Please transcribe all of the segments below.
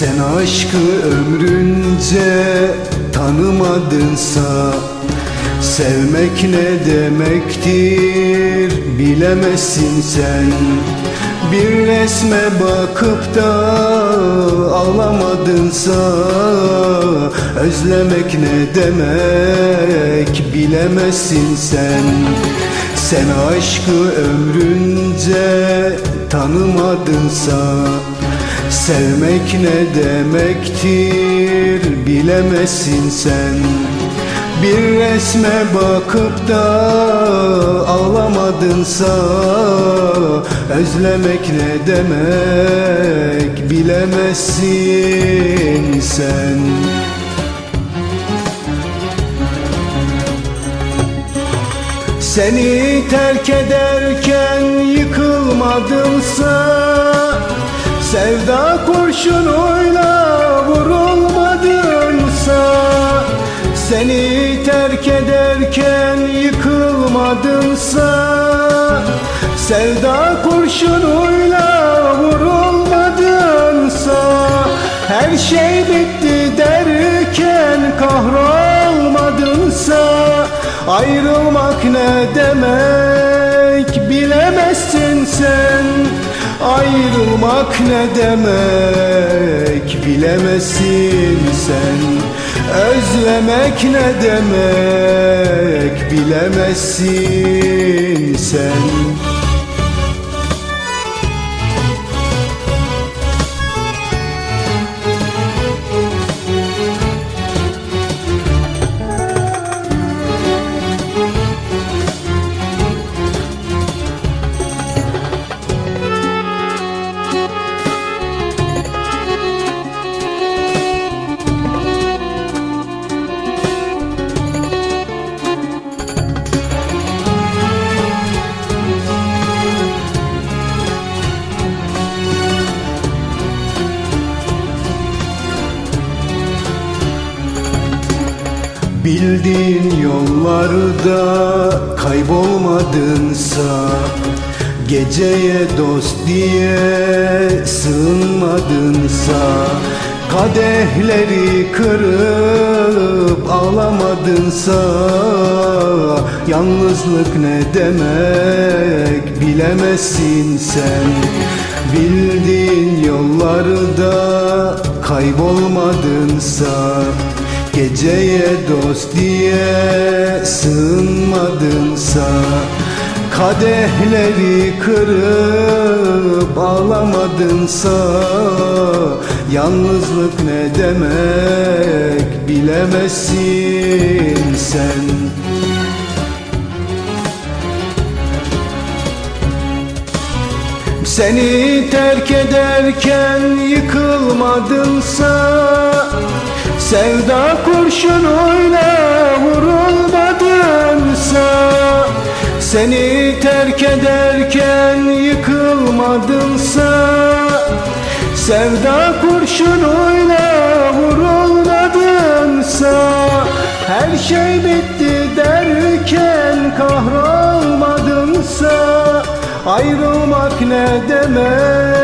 Sen aşkı ömrünce tanımadınsa Sevmek ne demektir bilemezsin sen. Bir resme bakıp da ağlamadınsa Özlemek ne demek bilemezsin sen. Sen aşkı ömrünce tanımadınsa Sevmek ne demektir bilemezsin sen. Bir resme bakıp da ağlamadınsa Özlemek ne demek bilemezsin sen. Seni terk ederken yıkılmadımsa Sevda kurşunuyla vurulmadımsa Seni terk ederken yıkılmadımsa Sevda kurşunuyla vurulmadımsa Her şey bitti derken kahrolmadımsa Ayrılmak ne demek Ayrılmak ne demek bilemezsin sen. Özlemek ne demek bilemezsin sen Bildiğin yollarda kaybolmadınsa Geceye dost diye sığınmadınsa Kadehleri kırıp ağlamadınsa Yalnızlık ne demek bilemezsin sen. Bildiğin yollarda kaybolmadınsa Geceye dost diye sığınmadınsa Kadehleri kırıp ağlamadınsa Yalnızlık ne demek bilemezsin sen. Seni terk ederken yıkılmadınsa Sevda kurşunuyla vurulmadınsa Seni terk ederken yıkılmadınsa Sevda kurşunuyla vurulmadınsa Her şey bitti derken kahrolmadınsa Ayrılmak ne demek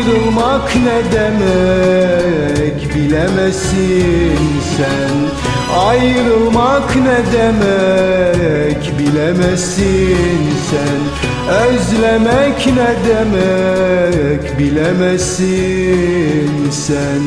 Ayrılmak ne demek bilemezsin sen. Ayrılmak ne demek bilemezsin sen. Özlemek ne demek bilemezsin sen